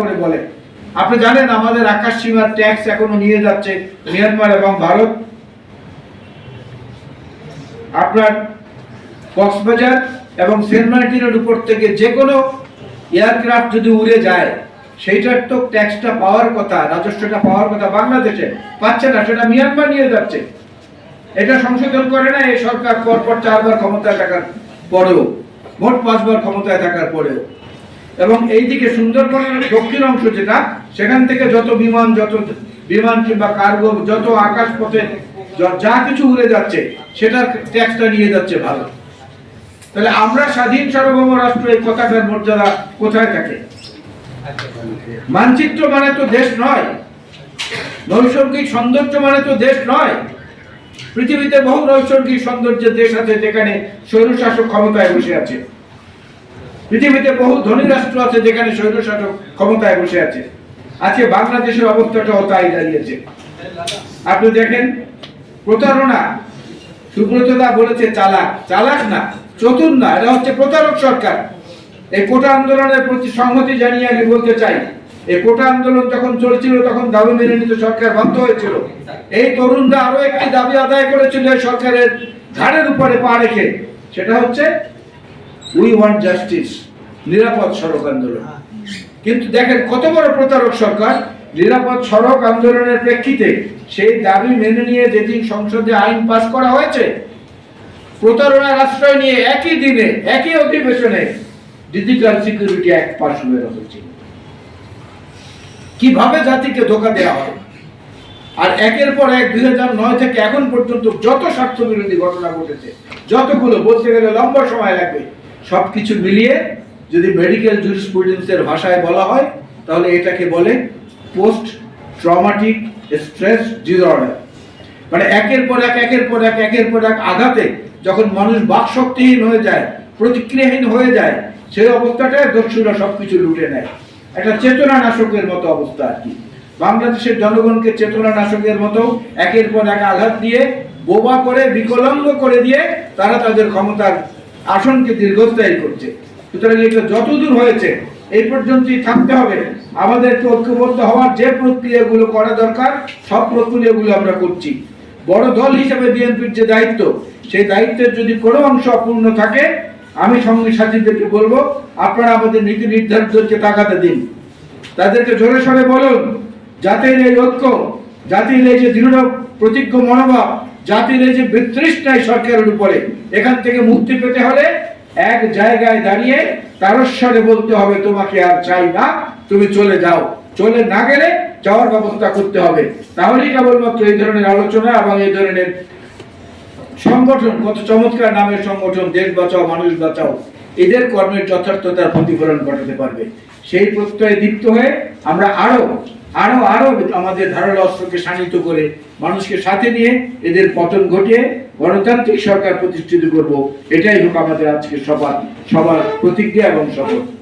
করে বলে। আপনি জানেন আমাদের আকাশ সীমার ট্যাক্স এখনও নিয়ে যাচ্ছে মিয়ানমার এবং ভারত। আপনার কক্সবাজার এবং সেন্ট মার্টিনের উপর থেকে যে কোনো এয়ারক্রাফট যদি উড়ে যায়, সেইটার তো ট্যাক্সটা পাওয়ার কথা, রাজস্বটা পাওয়ার কথা বাংলাদেশে। পাচ্ছে না, সেটা মিয়ানমার নিয়ে যাচ্ছে। এটা সংশোধন করে না, এই সরকার পরপর চারবার ক্ষমতায় থাকার পরেও, মোট পাঁচবার ক্ষমতায় থাকার পরেও। এবং এইদিকে সুন্দরবনের দক্ষিণ অংশ যেটা, সেখান থেকে যত বিমান যত বিমান কিংবা কার্গো যত আকাশ পথে যা কিছু উড়ে যাচ্ছে, সেটার ট্যাক্সটা নিয়ে যাচ্ছে ভালো তাহলে আমরা স্বাধীন সার্বভৌম রাষ্ট্র এই কথাটার মর্যাদা কোথায় থাকে? মানচিত্র মানে তো দেশ নয়। নৈসর্গিক সৌন্দর্য মানে তো দেশ নয়। পৃথিবীতে বহু নৈসর্গিক সৌন্দর্যের দেশ আছে যেখানে স্বৈরশাসক ক্ষমতায় বসে আছে। পৃথিবীতে বহু ধনী রাষ্ট্র আছে যেখানে স্বৈরশাসক ক্ষমতায় বসে আছে। আজকে বাংলাদেশের অবস্থাটাও তাই দাঁড়িয়েছে। আপনি দেখেন, প্রতারণা সুব্রতদা বলেছে চালাক। চালাক না, চতুর না, এটা হচ্ছে প্রতারক সরকার। এই কোটা আন্দোলনের প্রতি সংহতি জানিয়ে আমি বলতে চাই, এই কোটা আন্দোলন যখন চলছিল, তখন দাবি মেনে নিতে সরকার বাধ্য হয়েছিল। এই তরুণরা আরও একটি দাবি আদায় করেছিল সরকারের ঘাড়ের উপরে পা রেখে। সেটা হচ্ছে উই ওয়ান্ট জাস্টিস নিরাপদ সড়ক আন্দোলন। কিন্তু দেখেন, কত বড় প্রতারক সরকার নিরাপদ সড়ক আন্দোলনের প্রেক্ষিতে সেই দাবি মেনে নিয়ে যেদিন সংসদে আইন পাস করা হয়েছে, প্রতারণার আশ্রয় নিয়ে একই দিনে, একই অধিবেশনে ডিজিটাল সিকিউরিটি অ্যাক্ট পাস হয়ে হয়েছে কীভাবে জাতিকে ধোকা দেওয়া হয়? আর একের পর এক দুই নয় থেকে এখন পর্যন্ত যত স্বার্থ বিরোধী ঘটনা ঘটেছে, যতগুলো বলতে গেলে লম্বা সময় লাগবে, সবকিছু মিলিয়ে যদি মেডিকেল জুরিসপ্রুডেন্সের ভাষায় বলা হয়, তাহলে এটাকে বলে পোস্ট ট্রমাটিক স্ট্রেস ডিসঅর্ডার মানে একের পর এক, একের পর এক, একের পর এক আঘাতে যখন মানুষ বাক শক্তিহীন হয়ে যায়, প্রতিক্রিয়াহীন হয়ে যায়, সেই অবস্থাটায় দস্যুরা সবকিছু লুটে নেয়। একটা চেতনা নাশকের মতো অবস্থা আর কি। বাংলাদেশের জনগণকে চেতনা নাশকের মতো একের পর এক আঘাত দিয়ে বোবা করে, বিকলাঙ্গ করে দিয়ে তারা তাদের ক্ষমতার আসনকে দীর্ঘস্থায়ী করছে। সুতরাং এটা যতদূর হয়েছে, এই পর্যন্তই থাকতে হবে। আমাদেরকে ঐক্যবদ্ধ হওয়ার যে প্রক্রিয়াগুলো করা দরকার, সব প্রক্রিয়াগুলো আমরা করছি। বড় দল হিসেবে বিএনপির যে দায়িত্ব, সেই দায়িত্বের যদি কোনো অংশ অপূর্ণ থাকে, আমি সঙ্গে সাথীদেরকে বলব, আপনারা আমাদের নীতি নির্ধারকদেরকে তাকাতে দিন। তাদেরকে জোরে সরে বলুন, জাতির এই ঐক্য, জাতির এই যে দৃঢ় প্রতিজ্ঞ মনোভাব, জাতির এই যে বিতৃষ্ণায় সরকারের উপরে, এখান থেকে মুক্তি পেতে হলে এক জায়গায় দাঁড়িয়ে তারস্বরে বলতে হবে, তোমাকে আর চাই না, তুমি চলে যাও। চলে না গেলে যাওয়ার ব্যবস্থা করতে হবে। তাহলেই কেবলমাত্র এই ধরনের আলোচনা এবং এই ধরনের সংগঠন, কত চমৎকার নামের সংগঠন, দেশ বাঁচাও, মানুষ বাঁচাও, এদের কর্মের যথার্থতার প্রতিফলন ঘটাতে পারবে। সেই প্রত্যয়ে দীপ্ত হয়ে আমরা আরও আরও আরও আমাদের ধারালো অস্ত্রকে শানিত করে মানুষকে সাথে নিয়ে এদের পতন ঘটিয়ে গণতান্ত্রিক সরকার প্রতিষ্ঠিত করব। এটাই হোক আমাদের আজকে সবার সবার প্রতিক্রিয়া এবং শপথ।